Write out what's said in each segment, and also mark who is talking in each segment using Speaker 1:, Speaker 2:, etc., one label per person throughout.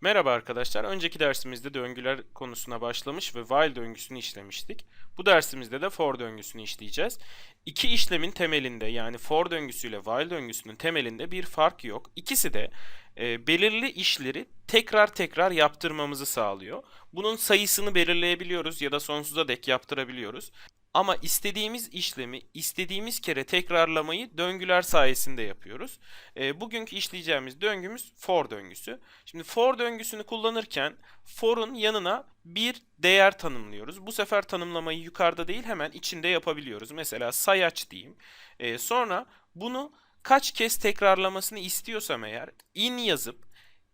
Speaker 1: Merhaba arkadaşlar. Önceki dersimizde döngüler konusuna başlamış ve while döngüsünü işlemiştik. Bu dersimizde de for döngüsünü işleyeceğiz. İki işlemin temelinde yani for döngüsüyle while döngüsünün temelinde bir fark yok. İkisi de e, belirli işleri tekrar tekrar yaptırmamızı sağlıyor. Bunun sayısını belirleyebiliyoruz ya da sonsuza dek yaptırabiliyoruz. Ama istediğimiz işlemi istediğimiz kere tekrarlamayı döngüler sayesinde yapıyoruz. E, bugünkü işleyeceğimiz döngümüz for döngüsü. Şimdi for döngüsünü kullanırken for'un yanına bir değer tanımlıyoruz. Bu sefer tanımlamayı yukarıda değil hemen içinde yapabiliyoruz. Mesela sayaç diyeyim. E, sonra bunu kaç kez tekrarlamasını istiyorsam eğer in yazıp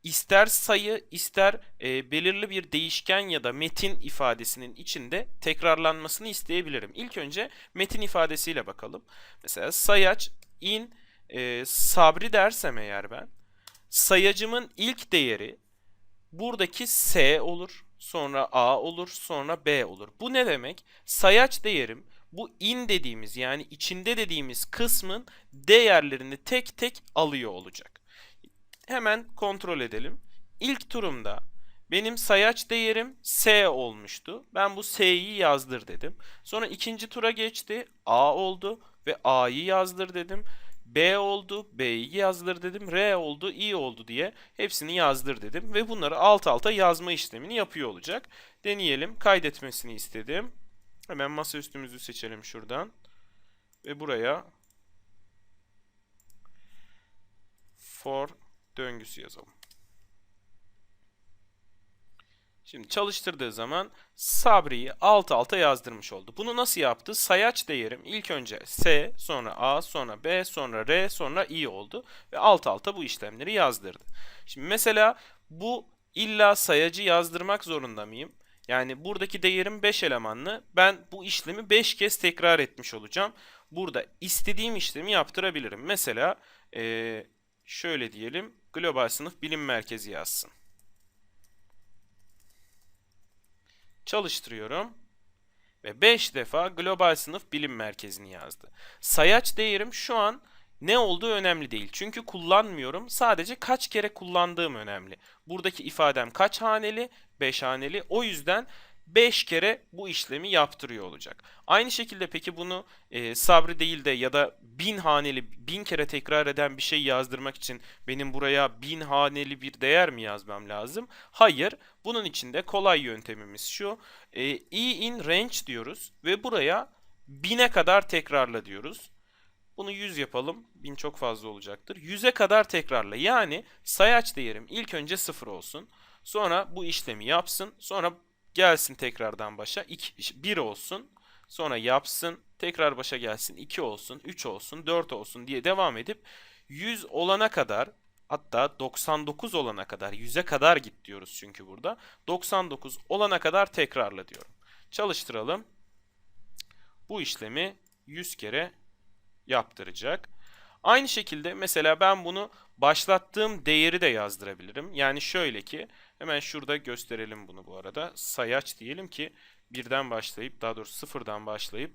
Speaker 1: ister sayı ister e, belirli bir değişken ya da metin ifadesinin içinde tekrarlanmasını isteyebilirim. İlk önce metin ifadesiyle bakalım. Mesela sayaç in e, sabri dersem eğer ben sayacımın ilk değeri buradaki S olur, sonra A olur, sonra B olur. Bu ne demek? Sayaç değerim bu in dediğimiz yani içinde dediğimiz kısmın değerlerini tek tek alıyor olacak. Hemen kontrol edelim. İlk turumda benim sayaç değerim S olmuştu. Ben bu S'yi yazdır dedim. Sonra ikinci tura geçti. A oldu ve A'yı yazdır dedim. B oldu, B'yi yazdır dedim. R oldu, I oldu diye hepsini yazdır dedim. Ve bunları alt alta yazma işlemini yapıyor olacak. Deneyelim. Kaydetmesini istedim. Hemen masaüstümüzü seçelim şuradan. Ve buraya for döngüsü yazalım. Şimdi çalıştırdığı zaman Sabri'yi alt alta yazdırmış oldu. Bunu nasıl yaptı? Sayaç değerim ilk önce S, sonra A, sonra B, sonra R, sonra I oldu. Ve alt alta bu işlemleri yazdırdı. Şimdi mesela bu illa sayacı yazdırmak zorunda mıyım? Yani buradaki değerim 5 elemanlı. Ben bu işlemi 5 kez tekrar etmiş olacağım. Burada istediğim işlemi yaptırabilirim. Mesela ee, şöyle diyelim. Global sınıf bilim merkezi yazsın. Çalıştırıyorum. Ve 5 defa global sınıf bilim merkezini yazdı. Sayaç değerim şu an ne olduğu önemli değil. Çünkü kullanmıyorum. Sadece kaç kere kullandığım önemli. Buradaki ifadem kaç haneli? 5 haneli. O yüzden 5 kere bu işlemi yaptırıyor olacak. Aynı şekilde peki bunu e, sabrı değil de ya da bin haneli, bin kere tekrar eden bir şey yazdırmak için benim buraya bin haneli bir değer mi yazmam lazım? Hayır. Bunun için de kolay yöntemimiz şu. E, e in range diyoruz ve buraya bine kadar tekrarla diyoruz. Bunu 100 yapalım. 1000 çok fazla olacaktır. 100'e kadar tekrarla. Yani sayaç değerim ilk önce 0 olsun. Sonra bu işlemi yapsın. Sonra gelsin tekrardan başa. 2, 1 olsun. Sonra yapsın. Tekrar başa gelsin. 2 olsun. 3 olsun. 4 olsun diye devam edip 100 olana kadar hatta 99 olana kadar 100'e kadar git diyoruz çünkü burada. 99 olana kadar tekrarla diyorum. Çalıştıralım. Bu işlemi 100 kere yaptıracak. Aynı şekilde mesela ben bunu başlattığım değeri de yazdırabilirim. Yani şöyle ki hemen şurada gösterelim bunu bu arada. Sayaç diyelim ki birden başlayıp daha doğrusu sıfırdan başlayıp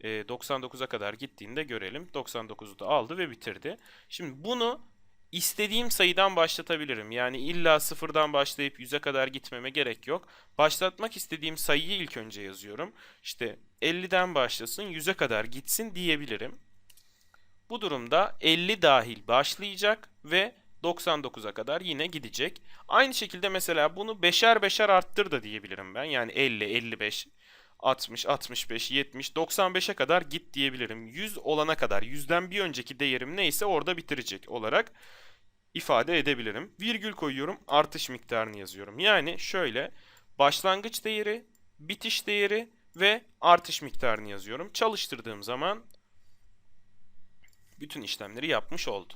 Speaker 1: 99'a kadar gittiğinde görelim. 99'u da aldı ve bitirdi. Şimdi bunu istediğim sayıdan başlatabilirim. Yani illa sıfırdan başlayıp 100'e kadar gitmeme gerek yok. Başlatmak istediğim sayıyı ilk önce yazıyorum. İşte 50'den başlasın 100'e kadar gitsin diyebilirim. Bu durumda 50 dahil başlayacak ve 99'a kadar yine gidecek. Aynı şekilde mesela bunu beşer beşer arttır da diyebilirim ben. Yani 50, 55, 60, 65, 70, 95'e kadar git diyebilirim. 100 olana kadar, 100'den bir önceki değerim neyse orada bitirecek olarak ifade edebilirim. Virgül koyuyorum, artış miktarını yazıyorum. Yani şöyle başlangıç değeri, bitiş değeri ve artış miktarını yazıyorum. Çalıştırdığım zaman bütün işlemleri yapmış oldu.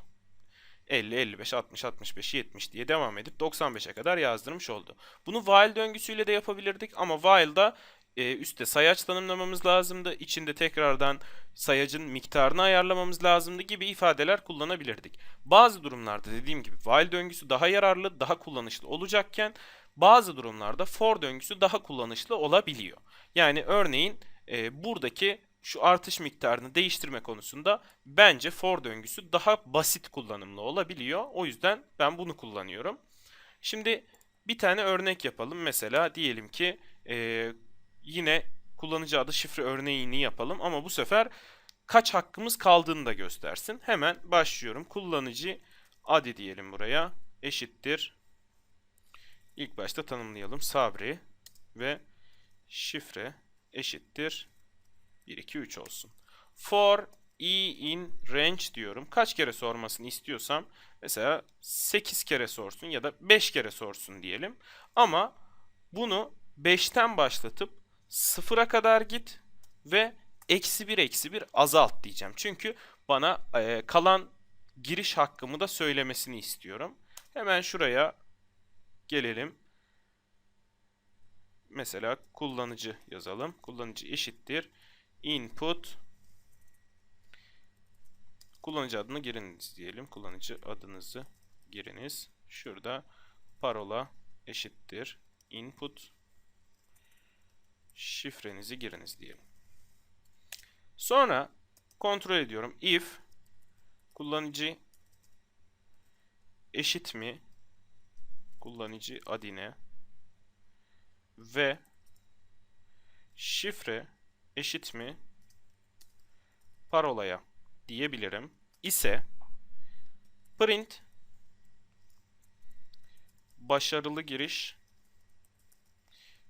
Speaker 1: 50, 55, 60, 65, 70 diye devam edip 95'e kadar yazdırmış oldu. Bunu while döngüsüyle de yapabilirdik ama while'da e, üstte sayaç tanımlamamız lazımdı. İçinde tekrardan sayacın miktarını ayarlamamız lazımdı gibi ifadeler kullanabilirdik. Bazı durumlarda dediğim gibi while döngüsü daha yararlı, daha kullanışlı olacakken bazı durumlarda for döngüsü daha kullanışlı olabiliyor. Yani örneğin e, buradaki şu artış miktarını değiştirme konusunda bence for döngüsü daha basit kullanımlı olabiliyor. O yüzden ben bunu kullanıyorum. Şimdi bir tane örnek yapalım. Mesela diyelim ki eee, yine kullanıcı adı şifre örneğini yapalım ama bu sefer kaç hakkımız kaldığını da göstersin. Hemen başlıyorum. Kullanıcı adı diyelim buraya. Eşittir. İlk başta tanımlayalım. Sabri ve şifre eşittir 1 2 3 olsun. For i in range diyorum. Kaç kere sormasını istiyorsam mesela 8 kere sorsun ya da 5 kere sorsun diyelim. Ama bunu 5'ten başlatıp 0'a kadar git ve eksi 1 eksi 1 azalt diyeceğim. Çünkü bana e, kalan giriş hakkımı da söylemesini istiyorum. Hemen şuraya gelelim. Mesela kullanıcı yazalım. Kullanıcı eşittir input kullanıcı adını giriniz diyelim. Kullanıcı adınızı giriniz. Şurada parola eşittir input şifrenizi giriniz diyelim. Sonra kontrol ediyorum. If kullanıcı eşit mi kullanıcı adine ve şifre eşit mi parolaya diyebilirim ise print başarılı giriş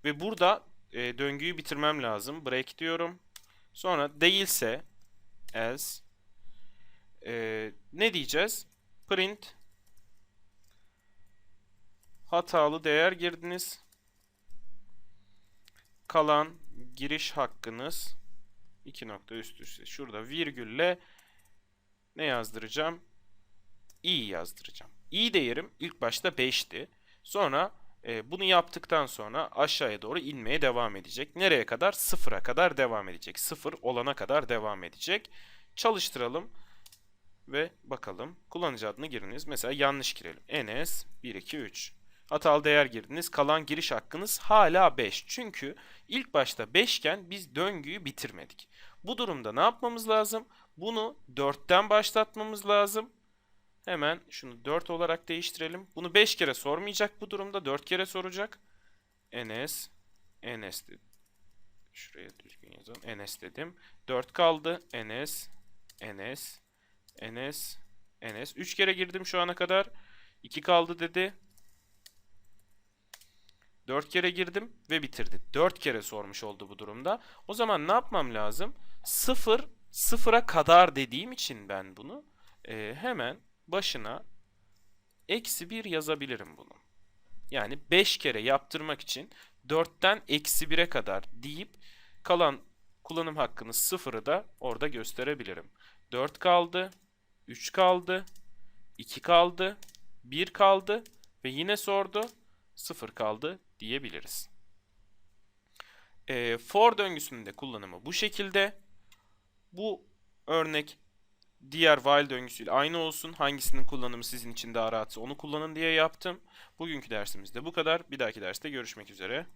Speaker 1: ve burada e, döngüyü bitirmem lazım. Break diyorum. Sonra değilse as e, ne diyeceğiz? Print hatalı değer girdiniz. Kalan giriş hakkınız iki nokta üst üste. Şurada virgülle ne yazdıracağım? i yazdıracağım. i değerim ilk başta 5'ti. Sonra e, bunu yaptıktan sonra aşağıya doğru inmeye devam edecek. Nereye kadar? Sıfıra kadar devam edecek. Sıfır olana kadar devam edecek. Çalıştıralım ve bakalım. Kullanıcı adını giriniz. Mesela yanlış girelim. ns 123. Hatalı değer girdiniz. Kalan giriş hakkınız hala 5. Çünkü ilk başta 5 iken biz döngüyü bitirmedik. Bu durumda ne yapmamız lazım? Bunu 4'ten başlatmamız lazım. Hemen şunu 4 olarak değiştirelim. Bunu 5 kere sormayacak bu durumda. 4 kere soracak. ns ns dedim. Şuraya düzgün yazalım. ns dedim. 4 kaldı. ns ns ns ns 3 kere girdim şu ana kadar. 2 kaldı dedi. 4 kere girdim ve bitirdi. 4 kere sormuş oldu bu durumda. O zaman ne yapmam lazım? 0 sıfıra kadar dediğim için ben bunu e, hemen başına eksi 1 yazabilirim bunu. Yani 5 kere yaptırmak için 4'ten eksi 1'e kadar deyip kalan kullanım hakkını sıfırı da orada gösterebilirim. 4 kaldı, 3 kaldı, 2 kaldı, 1 kaldı ve yine sordu, 0 kaldı diyebiliriz. E, for döngüsünün de kullanımı bu şekilde. Bu örnek diğer while döngüsüyle aynı olsun. Hangisinin kullanımı sizin için daha rahatsa onu kullanın diye yaptım. Bugünkü dersimizde bu kadar. Bir dahaki derste görüşmek üzere.